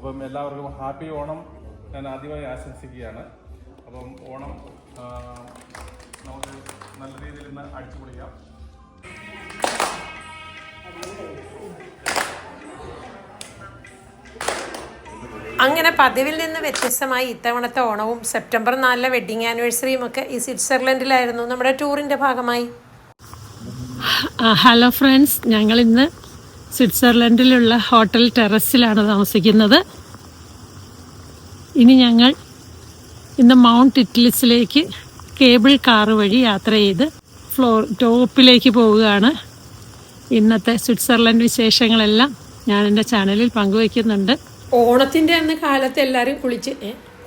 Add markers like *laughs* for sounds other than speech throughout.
അപ്പം എല്ലാവർക്കും ഹാപ്പി ഓണം. ഞാൻ ആദ്യമായി ആശംസിക്കുകയാണ്. അപ്പം ഓണം നമുക്ക് നല്ല രീതിയിൽ ഇന്ന് അടിച്ചു പൊളിക്കാം അങ്ങനെ പതിവിൽ നിന്ന് വ്യത്യസ്തമായി ഇത്തവണത്തെ ഓണവും സെപ്റ്റംബർ നാലിലെ വെഡിങ് ആനിവേഴ്സറിയും ഒക്കെ ഈ സ്വിറ്റ്സർലൻഡിലായിരുന്നു. നമ്മുടെ ടൂറിന്റെ ഭാഗമായി. Hello friends. ഞങ്ങൾ ഇന്ന് സ്വിറ്റ്സർലൻഡിലുള്ള ഹോട്ടൽ ടെറസിലാണ് താമസിക്കുന്നത്. ഇനി ഞങ്ങൾ ഇന്ന് മൗണ്ട് ഇറ്റ്ലിസിലേക്ക് കേബിൾ കാർ വഴി യാത്ര ചെയ്ത് ഫ്ലോർ ടോപ്പിലേക്ക് പോവുകയാണ്. ഇന്നത്തെ സ്വിറ്റ്സർലൻഡ് വിശേഷങ്ങളെല്ലാം ഞാൻ എന്റെ ചാനലിൽ പങ്കുവയ്ക്കുന്നുണ്ട്. ഓണത്തിന്റെ അന്ന് കാലത്ത് എല്ലാവരും കുളിച്ച്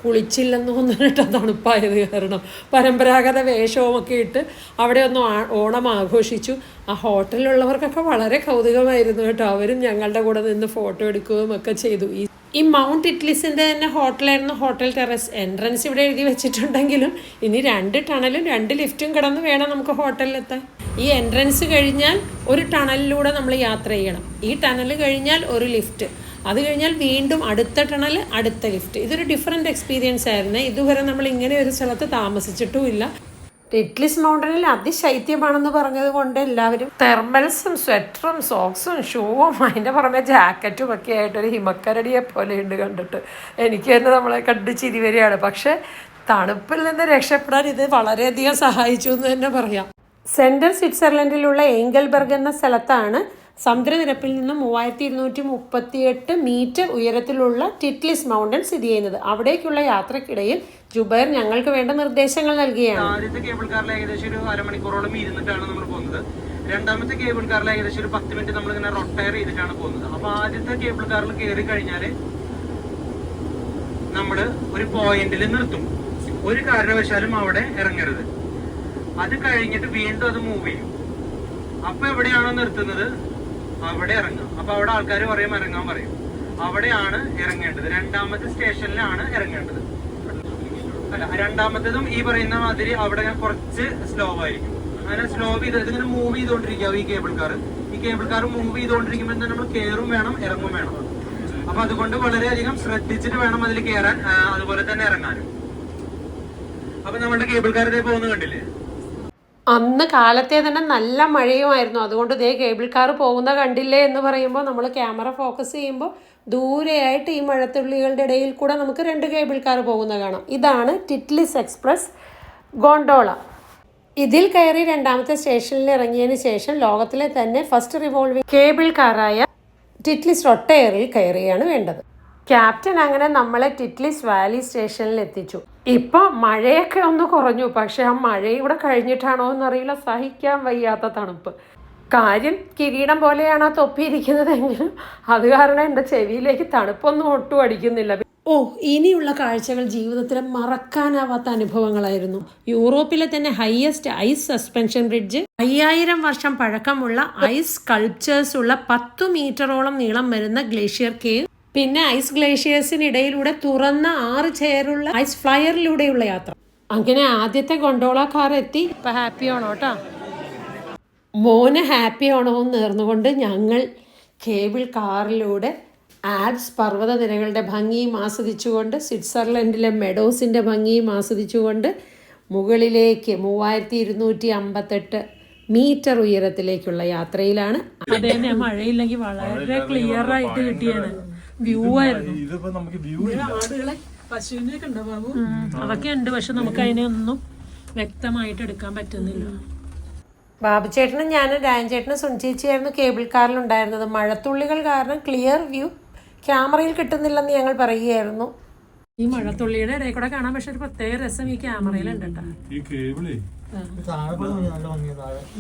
കുളിച്ചില്ലെന്ന് തോന്നിട്ട് തണുപ്പായത് കാരണം. പരമ്പരാഗത വേഷവും ഒക്കെ ഇട്ട് അവിടെ ഒന്ന് ഓണം ആഘോഷിച്ചു. ആ ഹോട്ടലിലുള്ളവർക്കൊക്കെ വളരെ കൗതുകമായിരുന്നു കേട്ടോ. അവരും ഞങ്ങളുടെ കൂടെ നിന്ന് ഫോട്ടോ എടുക്കുകയും ഒക്കെ ചെയ്തു. ഈ ഈ മൗണ്ട് ഇറ്റ്ലിസിന്റെ തന്നെ ഹോട്ടലായിരുന്നു ഹോട്ടൽ ടെറസ്. എൻട്രൻസ് ഇവിടെ എഴുതി വെച്ചിട്ടുണ്ടെങ്കിലും ഇനി രണ്ട് ടണലും രണ്ട് ലിഫ്റ്റും കിടന്ന് വേണം നമുക്ക് ഹോട്ടലിലെത്താൻ. ഈ എൻട്രൻസ് കഴിഞ്ഞാൽ ഒരു ടണലിലൂടെ നമ്മൾ യാത്ര ചെയ്യണം. ഈ ടണൽ കഴിഞ്ഞാൽ ഒരു ലിഫ്റ്റ്. അത് കഴിഞ്ഞാൽ വീണ്ടും അടുത്ത ടണൽ അടുത്ത ലിഫ്റ്റ് ഇതൊരു ഡിഫറെന്റ് എക്സ്പീരിയൻസ് ആയിരുന്നു. ഇതുവരെ നമ്മൾ ഇങ്ങനെ ഒരു സ്ഥലത്ത് താമസിച്ചിട്ടുമില്ല. ഇഡ്ലിസ് മൗണ്ടനിൽ അതിശൈത്യമാണെന്ന് പറഞ്ഞത് കൊണ്ട് എല്ലാവരും തെർമൽസും സ്വെറ്ററും സോക്സും ഷൂവും അതിന്റെ പുറമെ ജാക്കറ്റും ഒക്കെ ആയിട്ട് ഒരു ഹിമക്കരടിയെ പോലെ ഉണ്ട് കണ്ടിട്ട്. എനിക്ക് തന്നെ നമ്മളെ കണ്ട് ചിരി വരികയാണ്. പക്ഷേ തണുപ്പിൽ നിന്ന് രക്ഷപ്പെടാൻ ഇത് വളരെയധികം സഹായിച്ചു എന്ന് തന്നെ പറയാം. സെൻട്രൽ സ്വിറ്റ്സർലൻഡിലുള്ള ഏങ്കൽബർഗ് എന്ന സ്ഥലത്താണ് സമുദ്രനിരപ്പിൽ നിന്നും മൂവായിരത്തി ഇരുന്നൂറ്റി മുപ്പത്തിയെട്ട് മീറ്റർ ഉയരത്തിലുള്ള ടിറ്റ്ലിസ് മൗണ്ടൻ സ്ഥിതി ചെയ്യുന്നത്. അവിടേക്കുള്ള യാത്രക്കിടയിൽ ജുബൈർ ഞങ്ങൾക്ക് വേണ്ട നിർദ്ദേശങ്ങൾ നൽകിയാണ്. ആദ്യത്തെ കേബിൾ കാറിൽ ഏകദേശം ഒരു അരമണിക്കൂറോളം ഇരുന്നിട്ടാണ് നമ്മൾ പോകുന്നത്. രണ്ടാമത്തെ കേബിൾ കാറിൽ ഏകദേശം ഒരു പത്ത് മിനിറ്റ് നമ്മൾ ഇങ്ങനെ റൊട്ടയർ ചെയ്തിട്ടാണ് പോകുന്നത്. അപ്പൊ ആദ്യത്തെ കേബിൾ കാറിൽ കയറി കഴിഞ്ഞാൽ നമ്മൾ ഒരു പോയിന്റിൽ നിർത്തും. ഒരു കാരണവശാലും അവിടെ ഇറങ്ങരുത്. അത് കഴിഞ്ഞിട്ട് വീണ്ടും അത് മൂവ് ചെയ്യും. അപ്പൊ എവിടെയാണോ നിർത്തുന്നത്? അവിടെ ഇറങ്ങാം അപ്പൊ അവിടെ ആൾക്കാർ പറയും ഇറങ്ങാൻ പറയും. അവിടെയാണ് ഇറങ്ങേണ്ടത്. രണ്ടാമത്തെ സ്റ്റേഷനിലാണ് ഇറങ്ങേണ്ടത്. അല്ല രണ്ടാമത്തേതും ഈ പറയുന്ന മാതിരി അവിടെ കുറച്ച് സ്ലോ ആയിരിക്കും. അങ്ങനെ സ്ലോ ചെയ്ത് ഇതിങ്ങനെ മൂവ് ചെയ്തുകൊണ്ടിരിക്കാവും ഈ കേബിൾ കാർ ഈ കേബിൾ കാർ മൂവ് ചെയ്തുകൊണ്ടിരിക്കുമ്പോൾ തന്നെ നമ്മൾ കയറും വേണം ഇറങ്ങും വേണം. അപ്പൊ അതുകൊണ്ട് വളരെയധികം ശ്രദ്ധിച്ചിട്ട് വേണം അതിൽ കയറാൻ അതുപോലെ തന്നെ ഇറങ്ങാനും. അപ്പൊ നമ്മുടെ കേബിൾ കാർ ഇതേ പോകുന്നത് കണ്ടില്ലേ? അന്ന് കാലത്തെ തന്നെ നല്ല മഴയുമായിരുന്നു. അതുകൊണ്ട് ദേ കേബിൾ കാർ പോകുന്ന കണ്ടില്ലേ എന്ന് പറയുമ്പോൾ നമ്മൾ ക്യാമറ ഫോക്കസ് ചെയ്യുമ്പോൾ ദൂരെയായിട്ട് ഈ മഴത്തുള്ളികളുടെ ഇടയിൽ കൂടെ നമുക്ക് രണ്ട് കേബിൾ കാർ പോകുന്ന കാണാം. ഇതാണ് ടിറ്റ്ലിസ് എക്സ്പ്രസ് ഗോണ്ടോള. ഇതിൽ കയറി രണ്ടാമത്തെ സ്റ്റേഷനിൽ ഇറങ്ങിയതിന് ശേഷം ലോകത്തിലെ തന്നെ ഫസ്റ്റ് റിവോൾവിംഗ് കേബിൾ കാറായ ടിറ്റ്ലിസ് റൊട്ടയറിൽ കയറിയാണ് വേണ്ടത്. ക്യാപ്റ്റൻ അങ്ങനെ നമ്മളെ ടിറ്റ്ലിസ് വാലി സ്റ്റേഷനിൽ എത്തിച്ചു. ഇപ്പൊ മഴയൊക്കെ ഒന്ന് കുറഞ്ഞു. പക്ഷെ ആ മഴ ഇവിടെ കഴിഞ്ഞിട്ടാണോ എന്നറിയില്ല. സഹിക്കാൻ വയ്യാത്ത തണുപ്പ്. കാര്യം കിരീടം പോലെയാണ് ആ തൊപ്പിയിരിക്കുന്നതെങ്കിലും അത് കാരണം എന്റെ ചെവിയിലേക്ക് തണുപ്പൊന്നും ഒട്ടും അടിക്കുന്നില്ല. ഓ ഇനിയുള്ള കാഴ്ചകൾ ജീവിതത്തിലെ മറക്കാനാവാത്ത അനുഭവങ്ങളായിരുന്നു. യൂറോപ്പിലെ തന്നെ ഹയസ്റ്റ് ഐസ് സസ്പെൻഷൻ ബ്രിഡ്ജ് അയ്യായിരം വർഷം പഴക്കമുള്ള ഐസ് സ്കൾപ്ചേഴ്സ് ഉള്ള പത്തു മീറ്ററോളം നീളം വരുന്ന ഗ്ലേഷ്യർ കേവ് പിന്നെ ഐസ് ഗ്ലേഷ്യേഴ്സിനിടയിലൂടെ തുറന്ന ആറ് ചെയറുള്ള ഐസ് ഫ്ലയറിലൂടെയുള്ള യാത്ര. അങ്ങനെ ആദ്യത്തെ ഗൊണ്ടോള കാർ എത്തി. ഇപ്പൊ ഹാപ്പി ആണോ കേട്ടോ മോന് ഹാപ്പി ആണോ എന്ന് നേർന്നുകൊണ്ട് ഞങ്ങൾ കേബിൾ കാറിലൂടെ ആൽപ്സ് പർവതനിരകളുടെ ഭംഗിയും ആസ്വദിച്ചുകൊണ്ട് സ്വിറ്റ്സർലൻഡിലെ മെഡോസിന്റെ ഭംഗിയും ആസ്വദിച്ചുകൊണ്ട് മുകളിലേക്ക് മൂവായിരത്തി ഇരുന്നൂറ്റി അമ്പത്തെട്ട് മീറ്റർ ഉയരത്തിലേക്കുള്ള യാത്രയിലാണ്. അതേ മഴയില്ലെങ്കിൽ വളരെ ക്ലിയർ ആയിട്ട് കിട്ടിയാണ് വ്യൂ ആയിരുന്നു. ഇതിപ്പോ നമുക്ക് വ്യൂ ആടുകളെ പശുവിനെയൊക്കെ ഉണ്ടോ ബാബു? അതൊക്കെ ഉണ്ട് പക്ഷെ നമുക്ക് അതിനെ ഒന്നും വ്യക്തമായിട്ട് എടുക്കാൻ പറ്റുന്നില്ല. ബാബു ചേട്ടനും ഞാനും രാജൻ സുനിച്ചേച്ചിയായിരുന്നു കേബിൾ കാറിലുണ്ടായിരുന്നത്. മഴത്തുള്ളികൾ കാരണം ക്ലിയർ വ്യൂ ക്യാമറയിൽ കിട്ടുന്നില്ലെന്ന് ഞങ്ങൾ പറയുകയായിരുന്നു. ഈ മഴത്തുള്ളിയുടെ ഇടയിൽ കൂടെ കാണാൻ പക്ഷെ ഒരു പ്രത്യേക രസം ഈ ക്യാമറയിലുണ്ട് കേട്ടോ. ഈ കേബിളേ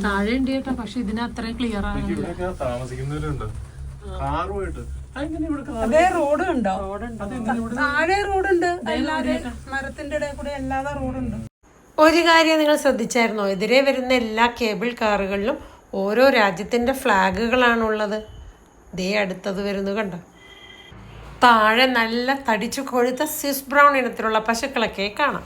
താഴെ ഉണ്ട് കേട്ടോ പക്ഷെ ഇതിന് അത്രയും ക്ലിയർ ആണ് താമസിക്കുന്നവരുണ്ട്. കാറുമായിട്ട്? അതേ റോഡ് ഉണ്ടോ താഴെ റോഡുണ്ട്. അല്ലാതെ മരത്തിന്റെ ഇടയിൽ കൂടെ അല്ലാതെ റോഡുണ്ട്. ഒരു കാര്യം നിങ്ങൾ ശ്രദ്ധിച്ചായിരുന്നോ? എതിരെ വരുന്ന എല്ലാ കേബിൾ കാറുകളിലും ഓരോ രാജ്യത്തിന്റെ ഫ്ലാഗുകളാണുള്ളത്. ദേ അടുത്തത് വരുന്നു കണ്ട? താഴെ നല്ല തടിച്ചു കൊഴുത്ത സ്വിസ് ബ്രൗൺ ഇനത്തിലുള്ള പശുക്കളൊക്കെ കാണാം.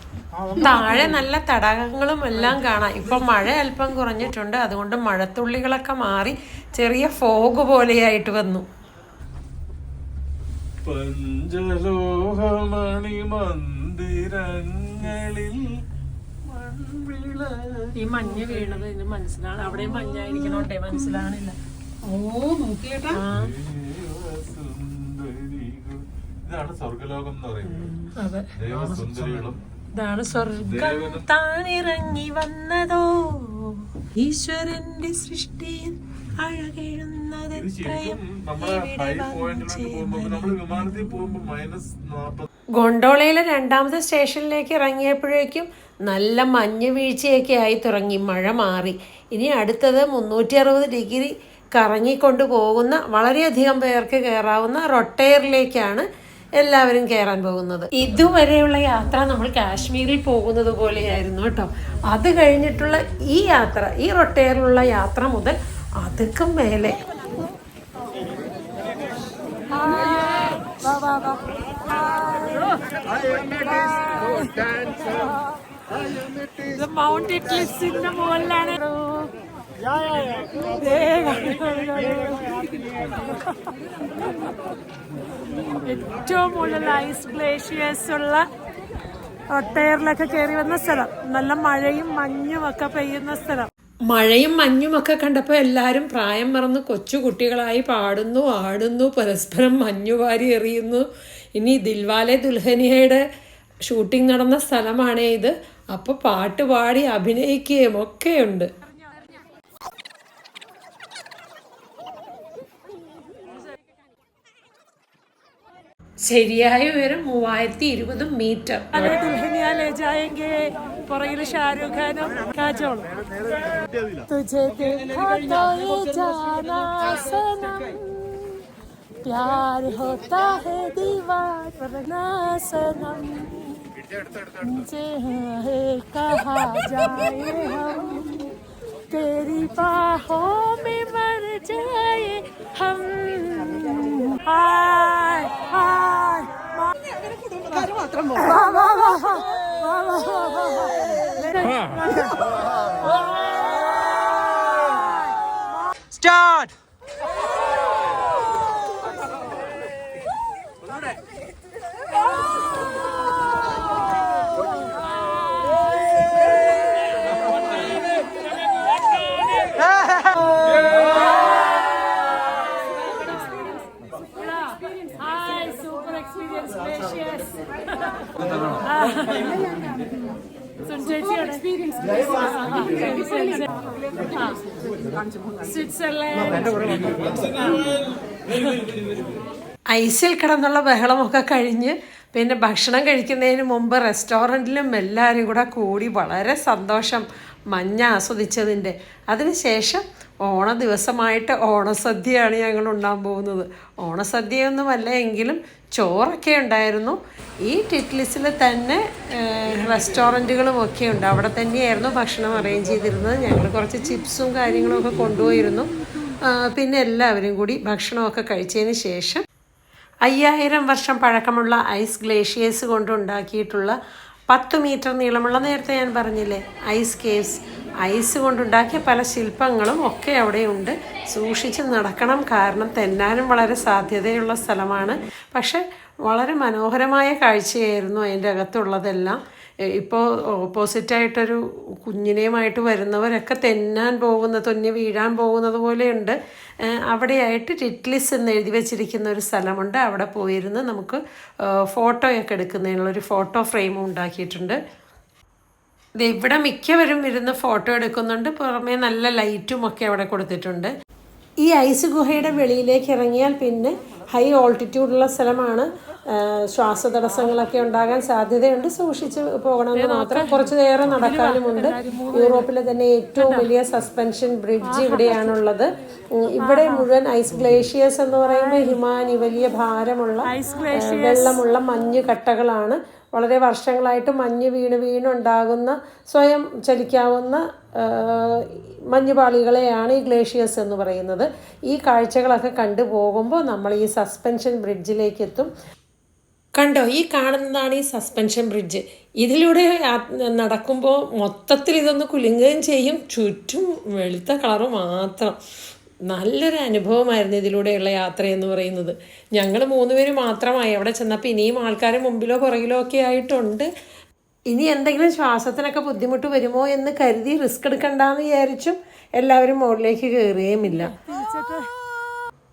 താഴെ നല്ല തടാകങ്ങളും എല്ലാം കാണാം. ഇപ്പം മഴ അല്പം കുറഞ്ഞിട്ടുണ്ട്. അതുകൊണ്ട് മഴത്തുള്ളികളൊക്കെ മാറി ചെറിയ ഫോഗ് പോലെയായിട്ട് വന്നു. പഞ്ചലോഹമണി മന്ദിരങ്ങളിൽ മൺവിള ഈ മഞ്ഞ് വീണത് ഇത് മനസ്സിലാണ്. അവിടെയും മഞ്ഞായിരിക്കണോട്ടെ? മനസ്സിലാണില്ല ഓ നോക്കിയേട്ടാ. ഇതാണ് സ്വർഗലോകം എന്ന് പറയുന്നത്. അതെ. ദേവസുന്ദരികളും ഇതാണ് സ്വർഗം താനിറങ്ങി വന്നതോ? ഈശ്വരന്റെ സൃഷ്ടിയിൽ ഗൊണ്ടോളയിലെ രണ്ടാമത്തെ സ്റ്റേഷനിലേക്ക് ഇറങ്ങിയപ്പോഴേക്കും നല്ല മഞ്ഞ് വീഴ്ചയൊക്കെ ആയി തുടങ്ങി മഴ മാറി. ഇനി അടുത്തത് മുന്നൂറ്റി അറുപത് ഡിഗ്രി കറങ്ങിക്കൊണ്ട് പോകുന്ന വളരെയധികം പേർക്ക് കയറാവുന്ന റൊട്ടയറിലേക്കാണ് എല്ലാവരും കയറാൻ പോകുന്നത്. ഇതുവരെയുള്ള യാത്ര നമ്മൾ കാശ്മീരിൽ പോകുന്നത് പോലെയായിരുന്നു കേട്ടോ. അത് കഴിഞ്ഞിട്ടുള്ള ഈ യാത്ര ഈ റൊട്ടയറിലുള്ള യാത്ര മുതൽ അതുക്കും മേലെ. ഏറ്റവും കൂടുതൽ ഐസ് ഗ്ലേഷ്യേഴ്സ് ഉള്ള ഒട്ടയറിലൊക്കെ കയറി വന്ന സ്ഥലം. നല്ല മഴയും മഞ്ഞും ഒക്കെ പെയ്യുന്ന സ്ഥലം. മഴയും മഞ്ഞും ഒക്കെ കണ്ടപ്പോൾ എല്ലാവരും പ്രായം മറന്ന് കൊച്ചു കുട്ടികളായി പാടുന്നു ആടുന്നു പരസ്പരം മഞ്ഞുവാരി എറിയുന്നു. ഇനി ദിൽവാലെ ദുൽഹനിയയുടെ ഷൂട്ടിംഗ് നടന്ന സ്ഥലമാണേ ഇത്. അപ്പോൾ പാട്ട് പാടി അഭിനയിക്കുകയും ഒക്കെയുണ്ട്. ശരിയായ ഉയരം മൂവായിരത്തി ഇരുപത് മീറ്റർ പുറകിൽ ഷാരൂഖ് ഖാനും കാജോളും प्यार होता है दीवार वरना सनम मुझे है कहा जाए हम तेरी बाहों में मर जाए हम आ Start! *laughs* ഐസിൽ കിടന്നുള്ള ബഹളമൊക്കെ കഴിഞ്ഞ് പിന്നെ ഭക്ഷണം കഴിക്കുന്നതിന് മുമ്പ് റെസ്റ്റോറന്റിലും എല്ലാവരും കൂടെ കൂടി വളരെ സന്തോഷം മഞ്ഞ ആസ്വദിച്ചതിന്റെ. അതിനുശേഷം ഓണ ദിവസമായിട്ട് ഓണസദ്യയാണ് ഞങ്ങൾ ഉണ്ടാകാൻ പോകുന്നത്. ഓണസദ്യയൊന്നുമല്ല എങ്കിലും ചോറൊക്കെ ഉണ്ടായിരുന്നു. ഈ ടിറ്റ്ലിസിൽ തന്നെ റെസ്റ്റോറന്റുകളും ഒക്കെ ഉണ്ട്. അവിടെ തന്നെയായിരുന്നു ഭക്ഷണം അറേഞ്ച് ചെയ്തിരുന്നത്. ഞങ്ങൾ കുറച്ച് ചിപ്സും കാര്യങ്ങളൊക്കെ കൊണ്ടുപോയിരുന്നു. പിന്നെ എല്ലാവരും കൂടി ഭക്ഷണമൊക്കെ കഴിച്ചതിന് ശേഷം അയ്യായിരം വർഷം പഴക്കമുള്ള ഐസ് ഗ്ലേഷ്യേഴ്സ് കൊണ്ടുണ്ടാക്കിയിട്ടുള്ള പത്ത് മീറ്റർ നീളമുള്ള നേരത്തെ ഞാൻ പറഞ്ഞില്ലേ ഐസ് കേവ്സ് ഐസ് കൊണ്ടുണ്ടാക്കിയ പല ശില്പങ്ങളും ഒക്കെ അവിടെയുണ്ട് സൂക്ഷിച്ച് നടക്കണം. കാരണം തെന്നാനും വളരെ സാധ്യതയുള്ള സ്ഥലമാണ്. പക്ഷെ വളരെ മനോഹരമായ കാഴ്ചയായിരുന്നു അതിന്റെ അകത്തുള്ളതെല്ലാം. ഇപ്പോൾ ഓപ്പോസിറ്റായിട്ടൊരു കുഞ്ഞിനെയുമായിട്ട് വരുന്നവരൊക്കെ തെന്നാൻ പോകുന്ന തൊന്നി വീഴാൻ പോകുന്നത് പോലെയുണ്ട്. അവിടെയായിട്ട് ടിറ്റ്ലിസ് എന്ന് എഴുതി വെച്ചിരിക്കുന്ന ഒരു സ്ഥലമുണ്ട്. അവിടെ പോയിരുന്ന് നമുക്ക് ഫോട്ടോയൊക്കെ എടുക്കുന്നതിനുള്ളൊരു ഫോട്ടോ ഫ്രെയിമും ഉണ്ടാക്കിയിട്ടുണ്ട്. ഇവിടെ മിക്കവരും ഇരുന്ന് ഫോട്ടോ എടുക്കുന്നുണ്ട്. പുറമേ നല്ല ലൈറ്റും ഒക്കെ അവിടെ കൊടുത്തിട്ടുണ്ട്. ഈ ഐസ് ഗുഹയുടെ വെളിയിലേക്ക് ഇറങ്ങിയാൽ പിന്നെ ഹൈ ഓൾട്ടിറ്റ്യൂഡുള്ള സ്ഥലമാണ്. ശ്വാസ ശ്വാസതടസ്സങ്ങളൊക്കെ ഉണ്ടാകാൻ സാധ്യതയുണ്ട്. സൂക്ഷിച്ച് പോകണമെന്ന് മാത്രം കുറച്ച് നേരം നടക്കാനുമുണ്ട് യൂറോപ്പിലെ തന്നെ ഏറ്റവും വലിയ സസ്പെൻഷൻ ബ്രിഡ്ജ് ഇവിടെയാണുള്ളത്. ഇവിടെ മുഴുവൻ ഐസ് ഗ്ലേഷ്യേഴ്സ് എന്ന് പറയുമ്പോൾ ഹിമാനി വലിയ ഭാരമുള്ള വെള്ളമുള്ള മഞ്ഞ് കട്ടകളാണ് വളരെ വർഷങ്ങളായിട്ട് മഞ്ഞ് വീണ് വീണുണ്ടാകുന്ന സ്വയം ചലിക്കാവുന്ന മഞ്ഞുപാളികളെയാണ് ഈ ഗ്ലേഷ്യേഴ്സ് എന്ന് പറയുന്നത്. ഈ കാഴ്ചകളൊക്കെ കണ്ടു പോകുമ്പോൾ നമ്മൾ ഈ സസ്പെൻഷൻ ബ്രിഡ്ജിലേക്ക് എത്തും കണ്ടോ ഈ കാണുന്നതാണ് ഈ സസ്പെൻഷൻ ബ്രിഡ്ജ്. ഇതിലൂടെ നടക്കുമ്പോൾ മൊത്തത്തിൽ ഇതൊന്ന് കുലുങ്ങുകയും ചെയ്യും. ചുറ്റും വെളുത്ത കളറ് മാത്രം. നല്ലൊരു അനുഭവമായിരുന്നു ഇതിലൂടെയുള്ള യാത്ര എന്ന് പറയുന്നത് ഞങ്ങൾ മൂന്നുപേര് മാത്രമായി അവിടെ ചെന്നപ്പോൾ ഇനിയും ആൾക്കാർ മുമ്പിലോ പുറകിലോ ഒക്കെ ആയിട്ടുണ്ട്. ഇനി എന്തെങ്കിലും ശ്വാസത്തിനൊക്കെ ബുദ്ധിമുട്ട് വരുമോ എന്ന് കരുതി റിസ്ക് എടുക്കണ്ടെന്ന് വിചാരിച്ചും എല്ലാവരും മുകളിലേക്ക് കയറുകയുമില്ല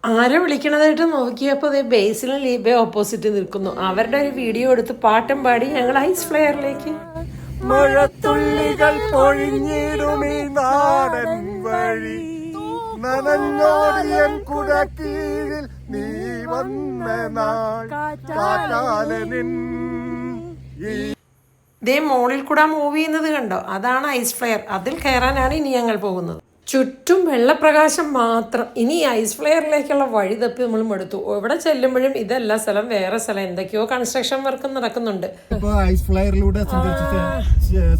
ആരെ വിളിക്കണതായിട്ട് നോക്കിയപ്പോൾ അതേ ബേസിലും ലീബെ ഓപ്പോസിറ്റ് നിൽക്കുന്നു. അവരുടെ ഒരു വീഡിയോ എടുത്ത് പാട്ടും പാടി ഞങ്ങൾ ഐസ് ഫ്ലെയറിലേക്ക്. മഴത്തുള്ളികൾ പൊഴിഞ്ഞിടുമീ നാടൻ വഴി. നനഞ്ഞോടിയൻ കുടക്കീഴിൽ നീ വന്ന നാൾ കാറ്റാലനിൻ ഈ ദേ മോളിൽ കൂടെ മൂവ് ചെയ്യുന്നത് കണ്ടോ? അതാണ് ഐസ് ഫ്ലെയർ. അതിൽ കയറാനാണ് ഇനി ഞങ്ങൾ പോകുന്നത്. ചുറ്റും വെള്ളപ്രകാശം മാത്രം. ഇനി ഐസ് ഫ്ലെയറിലേക്കുള്ള വഴി തപ്പി നമ്മൾ എടുത്തു എവിടെ ചെല്ലുമ്പോഴും ഇതല്ല സ്ഥലം വേറെ സ്ഥലം. എന്തൊക്കെയോ കൺസ്ട്രക്ഷൻ വർക്ക് നടക്കുന്നുണ്ട്. ഇപ്പൊ ഐസ് ഫ്ലെയറിലൂടെ സഞ്ചരിച്ച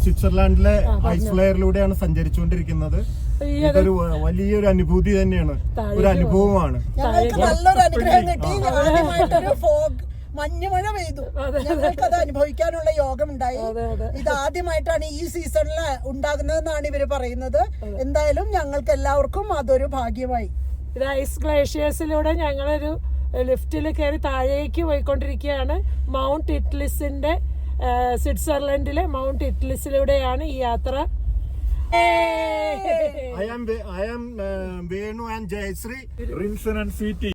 സ്വിറ്റ്സർലാൻഡിലെ ഐസ് ഫ്ലെയറിലൂടെയാണ് സഞ്ചരിച്ചുകൊണ്ടിരിക്കുന്നത്. ഇതൊരു വലിയൊരു അനുഭൂതി തന്നെയാണ്. ഒരു അനുഭവമാണ്. ഞങ്ങൾക്ക് നല്ലൊരു അനുഗ്രഹം കിട്ടി. ആദ്യമായിട്ടൊരു ഫോഗ് മഞ്ഞുമഴ പെയ്തു. ഞങ്ങൾക്ക് അത് അനുഭവിക്കാനുള്ള യോഗം ഉണ്ടായി ഇത് ആദ്യമായിട്ടാണ് ഈ സീസണിൽ ഉണ്ടാകുന്നതെന്നാണ് ഇവർ പറയുന്നത്. എന്തായാലും ഞങ്ങൾക്ക് എല്ലാവർക്കും അതൊരു ഭാഗ്യമായി. ഇത് ഐസ് ഗ്ലേഷ്യേഴ്സിലൂടെ ഞങ്ങളൊരു ലിഫ്റ്റിൽ കയറി താഴേക്ക് പോയിക്കൊണ്ടിരിക്കുകയാണ്. മൗണ്ട് ഇറ്റ്ലിസിന്റെ സ്വിറ്റ്സർലൻഡിലെ മൗണ്ട് ഇറ്റ്ലിസിലൂടെയാണ് ഈ യാത്ര I am I am Venu and Jayashree Rinson and Sweety lift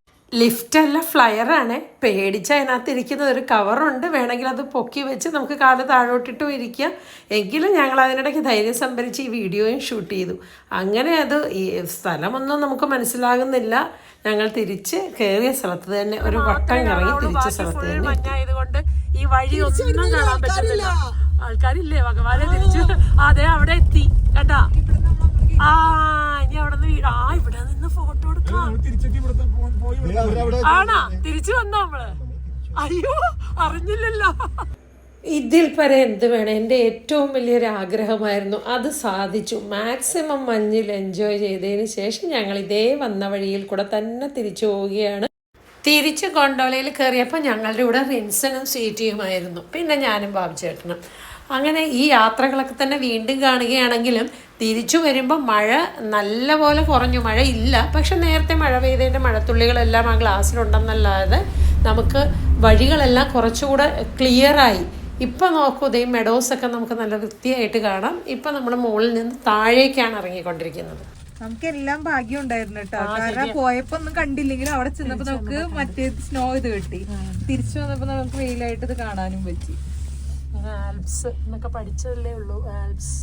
അല്ല ഫ്ലയർ ആണ്. പേടിച്ച് അതിനകത്ത് ഇരിക്കുന്ന ഒരു കവറുണ്ട് വേണമെങ്കിൽ അത് പൊക്കി വെച്ച് നമുക്ക് കാൽ താഴോട്ടിട്ടും ഇരിക്കാം എങ്കിലും ഞങ്ങൾ അതിനിടയ്ക്ക് ധൈര്യം സംഭരിച്ച് ഈ വീഡിയോയും ഷൂട്ട് ചെയ്തു. അങ്ങനെ അത് ഈ സ്ഥലമൊന്നും നമുക്ക് മനസ്സിലാകുന്നില്ല. ഞങ്ങൾ തിരിച്ച് കയറിയ സ്ഥലത്ത് തന്നെ ഒരു വട്ടം കറങ്ങി തിരിച്ച സ്ഥലത്ത് തന്നെ ഈ വഴി ഒന്നും കാണാൻ പറ്റുന്നില്ല. ആൾക്കാരില്ലേ? ഭഗവാനെ തിരിച്ചു. അതെ അവിടെ എത്തി. കേട്ടാ? ആ ഇനി അവിടെ നിന്ന് ആ ഇവിടെ നിന്ന് ഫോട്ടോ എടുക്കാം. ആണാ തിരിച്ചു വന്നോ നമ്മൾ? അയ്യോ അറിഞ്ഞില്ലല്ലോ. ഇതിൽ പര എന്ത് വേണം? എന്റെ ഏറ്റവും വലിയൊരു ആഗ്രഹമായിരുന്നു. അത് സാധിച്ചു. മാക്സിമം മഞ്ഞിൽ എൻജോയ് ചെയ്തതിന് ശേഷം ഞങ്ങൾ ഇതേ വന്ന വഴിയിൽ കൂടെ തന്നെ തിരിച്ചു പോവുകയാണ്. തിരിച്ച് ഗോണ്ടോളയിൽ കയറിയപ്പോൾ ഞങ്ങളുടെ ഇവിടെ റിൻസനും സീറ്റിയുമായിരുന്നു. പിന്നെ ഞാനും ബാബു ചേട്ടനും അങ്ങനെ ഈ യാത്രകളൊക്കെ തന്നെ വീണ്ടും കാണുകയാണെങ്കിലും തിരിച്ചു വരുമ്പോൾ മഴ നല്ലപോലെ കുറഞ്ഞു. മഴ ഇല്ല. പക്ഷെ നേരത്തെ മഴ പെയ്തതിന്റെ മഴത്തുള്ളികളെല്ലാം ആ ഗ്ലാസ്സിലുണ്ടെന്നല്ലാതെ നമുക്ക് വഴികളെല്ലാം കുറച്ചുകൂടെ ക്ലിയറായി ഇപ്പം നോക്കൂ ദേ മെഡോസൊക്കെ നമുക്ക് നല്ല വൃത്തിയായിട്ട് കാണാം. ഇപ്പം നമ്മൾ മുകളിൽ നിന്ന് താഴേക്കാണ് ഇറങ്ങിക്കൊണ്ടിരിക്കുന്നത്. നമുക്ക് എല്ലാം ഭാഗ്യം ഉണ്ടായിരുന്നു കേട്ടോ കാരണം പോയപ്പോ ഒന്നും കണ്ടില്ലെങ്കിലും അവിടെ ചെന്നപ്പോ നമുക്ക് മറ്റേ സ്നോ ഇത് കിട്ടി. തിരിച്ചു വന്നപ്പോ നമുക്ക് വെയിലായിട്ട് ഇത് കാണാനും പറ്റി. ആൽപ്സ് എന്നൊക്കെ പഠിച്ചതല്ലേ ഉള്ളൂ ആൽപ്സ്.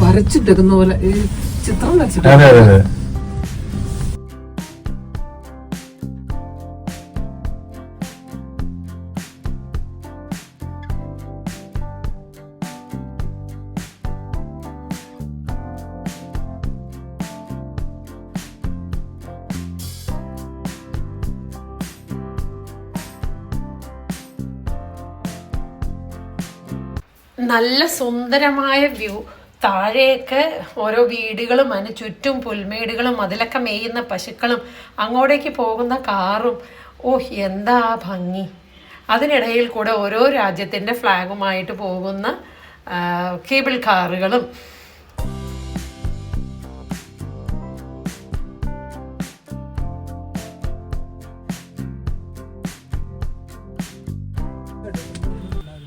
വരച്ചിട്ടേക്കുന്ന പോലെ ഈ ചിത്രം വരച്ചിട്ട് നല്ല സുന്ദരമായ വ്യൂ. താഴെയൊക്കെ ഓരോ വീടുകളും അതിന് ചുറ്റും പുൽമേടുകളും അതിലൊക്കെ മേയുന്ന പശുക്കളും അങ്ങോട്ടേക്ക് പോകുന്ന കാറും. ഓ എന്താ ഭംഗി. അതിനിടയിൽ കൂടെ ഓരോ രാജ്യത്തിന്റെ ഫ്ലാഗുമായിട്ട് പോകുന്ന കേബിൾ കാറുകളും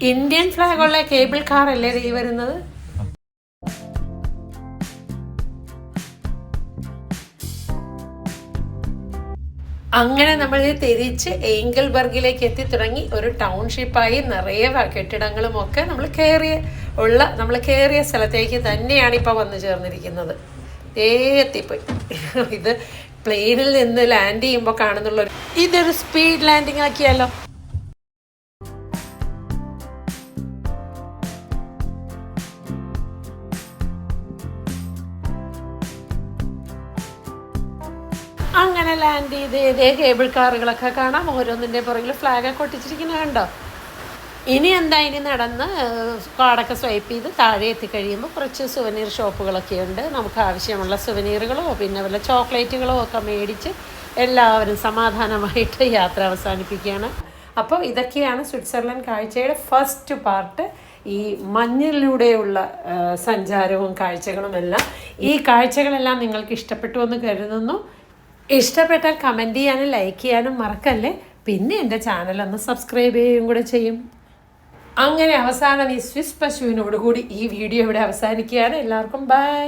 ഇന്ത്യൻ ഫ്ലാഗുള്ള കേബിൾ കാർ അല്ലേ ഈ വരുന്നത്? അങ്ങനെ നമ്മൾ തിരിച്ച് ഏങ്കിൾബർഗിലേക്ക് എത്തി തുടങ്ങി. ഒരു ടൗൺഷിപ്പായി നിറയെ കെട്ടിടങ്ങളും ഒക്കെ നമ്മൾ കയറിയ ഉള്ള നമ്മൾ കയറിയ സ്ഥലത്തേക്ക് തന്നെയാണ് ഇപ്പോൾ വന്നു ചേർന്നിരിക്കുന്നത്. ഏ എത്തിപ്പോയി. ഇത് പ്ലെയിനിൽ നിന്ന് ലാൻഡ് ചെയ്യുമ്പോൾ കാണുന്നുള്ള ഇതൊരു സ്പീഡ് ലാൻഡിംഗ് ആക്കിയാലോ? അങ്ങനെ ലാൻഡ് ചെയ്ത് ഇതേ കേബിൾ കാറുകളൊക്കെ കാണാം? ഓരോന്നിന്റെ പുറകിൽ ഫ്ലാഗൊക്കെ ഒട്ടിച്ചിരിക്കുന്നത് കണ്ടോ? ഇനി എന്താ ഇനി നടന്ന് കാർഡൊക്കെ സ്വൈപ്പ് ചെയ്ത് താഴെ എത്തിക്കഴിയുമ്പോൾ കുറച്ച് സുവനീർ ഷോപ്പുകളൊക്കെ ഉണ്ട്. നമുക്ക് ആവശ്യമുള്ള സുവനീറുകളോ പിന്നെ വല്ല ചോക്ലേറ്റുകളോ ഒക്കെ മേടിച്ച് എല്ലാവരും സമാധാനമായിട്ട് *laughs* യാത്ര അവസാനിപ്പിക്കുകയാണ്. അപ്പോൾ ഇതൊക്കെയാണ് സ്വിറ്റ്സർലൻഡ് കാഴ്ചയുടെ ഫസ്റ്റ് പാർട്ട് ഈ മഞ്ഞിലൂടെയുള്ള സഞ്ചാരവും കാഴ്ചകളും എല്ലാം ഈ കാഴ്ചകളെല്ലാം നിങ്ങൾക്ക് ഇഷ്ടപ്പെട്ടു എന്ന് കരുതുന്നു. ഇഷ്ടപ്പെട്ടാൽ കമന്റ് ചെയ്യാനും ലൈക്ക് ചെയ്യാനും മറക്കല്ലേ? പിന്നെ എന്റെ ചാനൽ ഒന്ന് സബ്സ്ക്രൈബ് ചെയ്യുകയും കൂടെ ചെയ്യും. അങ്ങനെ അവസാനം ഈ സ്വിസ് പശുവിനോട് കൂടി ഈ വീഡിയോ ഇവിടെ അവസാനിക്കുകയാണ്. എല്ലാവർക്കും ബൈ